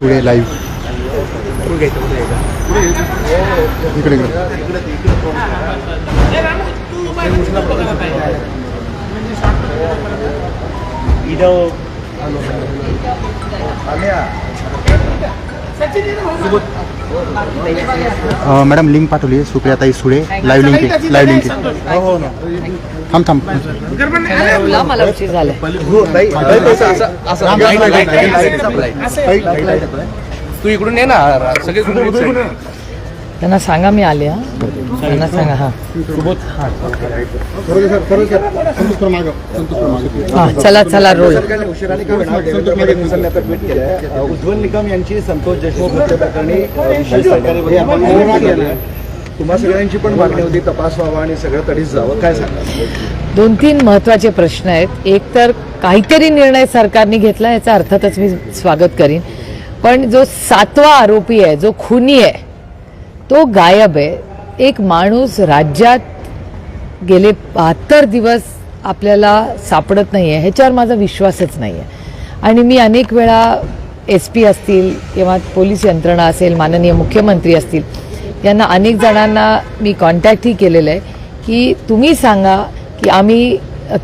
पुढे लाईव्ह इकडे इकडे अं, मॅडम लिंक पाठवली आहे सुप्रियाताई सुळे लाईव्ह लिंक आहे लाईव्ह लिंक आहे. हो, हो, हो थांब थांब. मला उशीर झाला तू इकडून ये ना सगळे त्यांना सांगा मी आले हा. त्यांना सांगा हा. हा. चला चला रोल. उज्ज्वल निकम यांची संतोष देशमुख हत्या प्रकरणी. तुम्हा सगळ्यांची पण मागणी होती तपास व्हावा आणि सगळं तडीच जावं. काय सांगा दोन तीन महत्त्वाचे प्रश्न आहेत. एक तर काहीतरी निर्णय सरकारने घेतला याचा अर्थातच मी स्वागत करीन. पण जो सातवा आरोपी आहे जो खुनी आहे तो गायब आहे. एक माणूस राज्यात गेले बहात्तर दिवस आपल्याला सापडत नाही आहे ह्याच्यावर माझा विश्वासच नाही आहे आणि मी अनेक वेळा एस पी असतील किंवा पोलीस यंत्रणा असेल माननीय मुख्यमंत्री असतील यांना अनेक जणांना मी कॉन्टॅक्टही केलेलं आहे की तुम्ही सांगा की आम्ही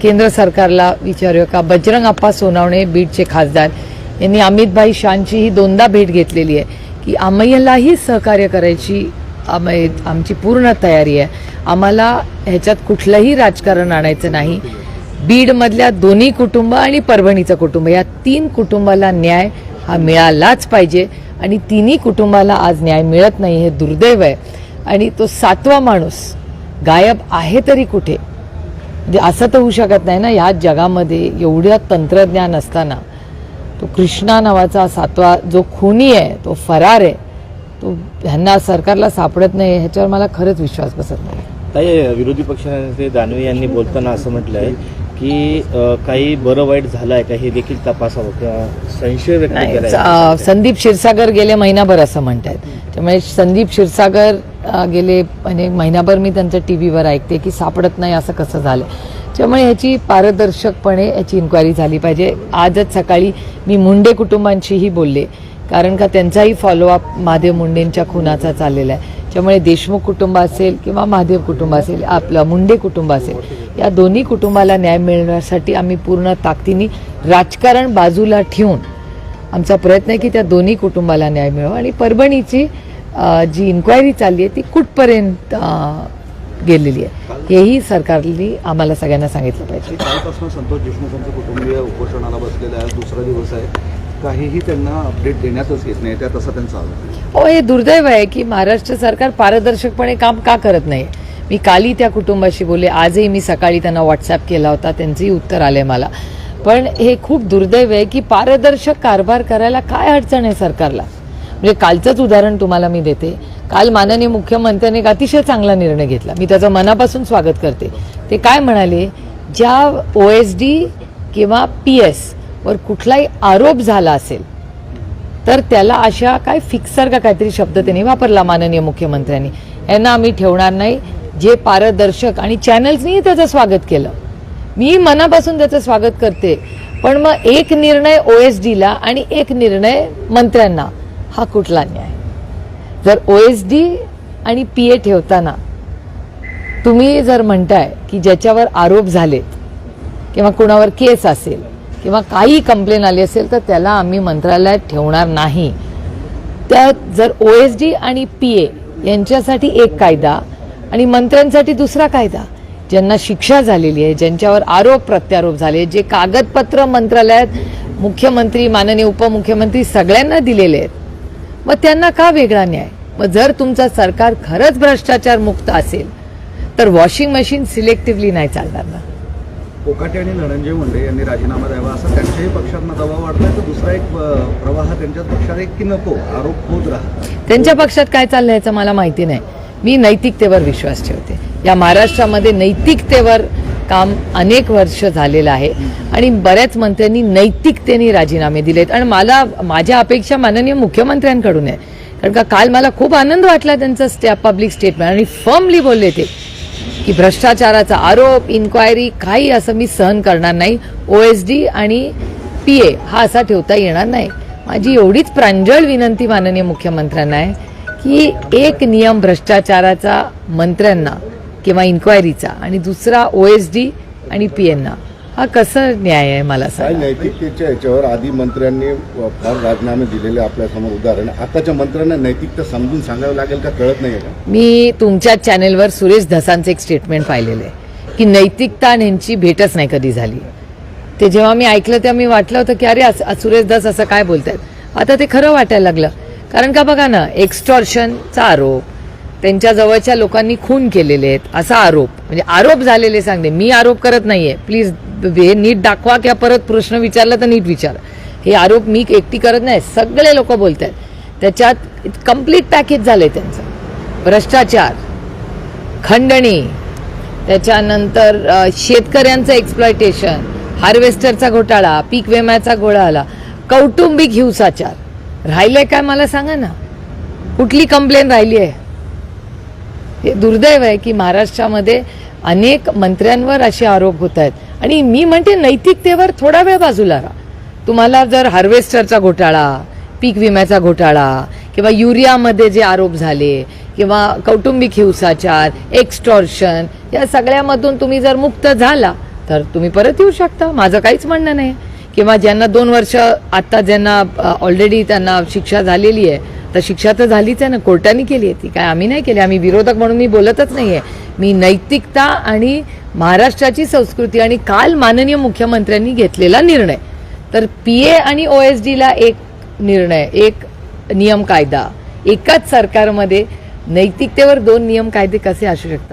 केंद्र सरकारला विचारूया का? बजरंग आप्पा सोनावणे बीडचे खासदार. यांनी अमितभाई शांची ही दोनदा भेट घेतलेली आहे. की आम्हालाही सहकार्य करायची आम्ही आमची पूर्ण तयारी आहे. आम्हाला ह्याच्यात कुठलंही राजकारण आणायचं नाही. बीडमधल्या दोन्ही कुटुंब आणि परभणीचं कुटुंब या तीन कुटुंबाला न्याय हा मिळालाच पाहिजे आणि तिन्ही कुटुंबाला आज न्याय मिळत नाही हे दुर्दैव आहे. आणि तो सातवा माणूस गायब आहे तरी कुठे? म्हणजे असं तर होऊ शकत नाही ना ह्या जगामध्ये एवढं तंत्रज्ञान असताना तो कृष्णा नावाचा सातवा जो खुनी आहे तो फरार आहे तो ह्यांना सरकारला सापडत नाही ह्याच्यावर मला खरंच विश्वास बसत नाही. ताई विरोधी पक्षनेते दानवे यांनी बोलताना असं म्हटलंय की अ, काही बरं वाईट झालं आहे का हे देखील तपासावं किंवा संशय व्यक्त केला संदीप क्षीरसागर गेले महिनाभर असं म्हणतात त्यामुळे संदीप क्षीरसागर गेले म्हणजे महिनाभर मी त्यांचं टी व्हीवर ऐकते की सापडत नाही असं कसं झालं त्यामुळे ह्याची पारदर्शकपणे याची इन्क्वायरी झाली पाहिजे. आजच सकाळी मी मुंडे कुटुंबांशीही बोलले. कारण का त्यांचाही फॉलोअप महादेव मुंडेंच्या खुनाचा चाललेला आहे. त्यामुळे देशमुख कुटुंब असेल किंवा महादेव कुटुंब असेल आपलं मुंडे कुटुंब असेल या दोन्ही कुटुंबाला न्याय मिळण्यासाठी आम्ही पूर्ण ताकदीने राजकारण बाजूला ठेवून आमचा प्रयत्न आहे की त्या दोन्ही कुटुंबाला न्याय मिळावा. आणि परभणीची जी इन्क्वायरी चालली आहे ती कुठपर्यंत गेलेली आहे? हेही सरकारने आम्हाला सगळ्यांना सांगितलं पाहिजे. कालपासून संतोष देशमुखांचे कुटुंबीय उपोषणाला बसलेले आहे. दुसरा दिवस आहे. काहीही त्यांना अपडेट देण्यातच येत नाही. त्या तसा त्यांचा आहे. हो हे दुर्दैव आहे की महाराष्ट्र सरकार पारदर्शकपणे काम का करत नाही? मी कालही त्या कुटुंबाशी बोलले. आजही मी सकाळी त्यांना व्हॉट्सअप केला होता. त्यांचंही उत्तर आलंय मला. पण हे खूप दुर्दैव आहे की पारदर्शक कारभार करायला काय अडचण आहे सरकारला? म्हणजे कालचंच उदाहरण तुम्हाला मी देते. काल माननीय मुख्यमंत्र्यांनी एक अतिशय चांगला निर्णय घेतला. मी त्याचं मनापासून स्वागत करते. ते काय म्हणाले? ज्या ओ एस डी किंवा पी एस वर कुठलाही आरोप झाला असेल तर त्याला अशा काय फिक्सर का काहीतरी शब्द त्यांनी वापरला माननीय मुख्यमंत्र्यांनी. यांना आम्ही ठेवणार नाही. जे पारदर्शक आणि चॅनल्सनीही त्याचं स्वागत केलं. मी मनापासून त्याचं स्वागत करते. पण मग एक निर्णय ओ एस डीला आणि एक निर्णय मंत्र्यांना हा कुठला न्याय? जर ओ एस डी आणि पी ए ठेवताना तुम्ही जर म्हणताय की ज्याच्यावर आरोप झालेत किंवा कुणावर केस असेल किंवा काही कंप्लेन आली असेल तर त्याला आम्ही मंत्रालयात ठेवणार नाही. त्या जर ओ एस डी आणि पी ए यांच्यासाठी एक कायदा आणि मंत्र्यांसाठी दुसरा कायदा ज्यांना शिक्षा झालेली आहे ज्यांच्यावर आरोप प्रत्यारोप झाले जे कागदपत्र मंत्रालयात मुख्यमंत्री माननीय उपमुख्यमंत्री सगळ्यांना दिलेले आहेत मग त्यांना का वेगळा न्याय? मग जर तुमचं सरकार खरंच भ्रष्टाचार मुक्त असेल तर वॉशिंग मशीन सिलेक्टिव्हली नाही चालणार ना. कोकाटे आणि धनंजय मुंडे यांनी राजीनामा द्यावा असं त्यांच्याही पक्षातनं दबाव वाढलाय. तर दुसरा एक प्रवाह त्यांच्याच पक्षात एक की नको? आरोप होत राहा त्यांच्या पक्षात काय चाललंय याचं मला माहिती नाही. मी नैतिकतेवर विश्वास ठेवते. या महाराष्ट्रामध्ये नैतिकतेवर काम अनेक वर्ष झालेलं आहे. आणि बऱ्याच मंत्र्यांनी नैतिकतेने राजीनामे दिलेत. आणि मला माझ्या अपेक्षा माननीय मुख्यमंत्र्यांकडून आहे. कारण का काल मला खूप आनंद वाटला त्यांचं स्टे पब्लिक स्टेटमेंट आणि फर्मली बोलले ते की भ्रष्टाचाराचा आरोप इन्क्वायरी काही असं मी सहन करणार नाही. ओ एस डी आणि पी ए हा असा ठेवता येणार नाही. माझी एवढीच प्रांजळ विनंती माननीय मुख्यमंत्र्यांना आहे की एक नियम भ्रष्टाचाराचा मंत्र्यांना किंवा इन्क्वायरीचा आणि दुसरा ओ एस डी आणि पी एनना हा कसं न्याय आहे मला सांगा. नैतिकतेच्या याच्यावर आधी मंत्र्यांनी फार राजीनामे दिलेले आपल्यासमोर उदाहरण. आताच्या मंत्र्यांना नैतिकता समजून सांगावं लागेल का कळत नाही का? मी तुमच्या चॅनेलवर सुरेश धसांचं एक स्टेटमेंट पाहिलेलं आहे की नैतिकता आणि यांची भेटच नाही कधी झाली. ते जेव्हा मी ऐकलं तेव्हा मी वाटलं होतं की अरे असं- सुरेश धस असं काय बोलतायत? आता ते खरं वाटायला लागलं. कारण का बघा ना एक्स्टॉर्शनचा आरोप त्यांच्या जवळच्या लोकांनी खून केलेले आहेत असा आरोप म्हणजे आरोप झालेले सांगते. मी आरोप करत नाहीये. प्लीज हे नीट दाखवा किंवा परत प्रश्न विचारला तर नीट विचार. हे आरोप मी एकटी करत नाही सगळे लोक बोलत आहेत त्याच्यात कंप्लीट पॅकेज झालंय त्यांचं. भ्रष्टाचार खंडणी त्याच्यानंतर शेतकऱ्यांचं एक्सप्लॉयटेशन हार्वेस्टरचा घोटाळा पीक विम्याचा घोटाळा कौटुंबिक हिंसाचार. राहिलंय काय मला सांगा ना? कुठली कंप्लेन राहिली आहे? हे दुर्दैव आहे की महाराष्ट्रामध्ये अनेक मंत्र्यांवर असे आरोप होत आहेत आणि मी म्हणते नैतिकतेवर थोडा वेळ बाजूला राहा. तुम्हाला जर हार्वेस्टरचा घोटाळा पीक विम्याचा घोटाळा किंवा युरियामध्ये जे आरोप झाले किंवा कौटुंबिक हिंसाचार एक्स्टॉर्शन या सगळ्यामधून तुम्ही जर मुक्त झाला तर तुम्ही परत येऊ शकता. माझं काहीच म्हणणं नाही. किंवा ज्यांना दोन वर्ष आत्ता ज्यांना ऑलरेडी त्यांना शिक्षा झालेली आहे तर शिक्षा तर झालीच आहे ना. कोर्टाने केली आहे ती. काय आम्ही नाही केली. आम्ही विरोधक म्हणून मी बोलतच नाही आहे मी नैतिकता आणि महाराष्ट्राची संस्कृती आणि काल माननीय मुख्यमंत्र्यांनी घेतलेला निर्णय. तर पी ए आणि ओ एस डीला एक निर्णय एक नियम कायदा. एकाच सरकारमध्ये नैतिकतेवर दोन नियम कायदे कसे असू शकतात?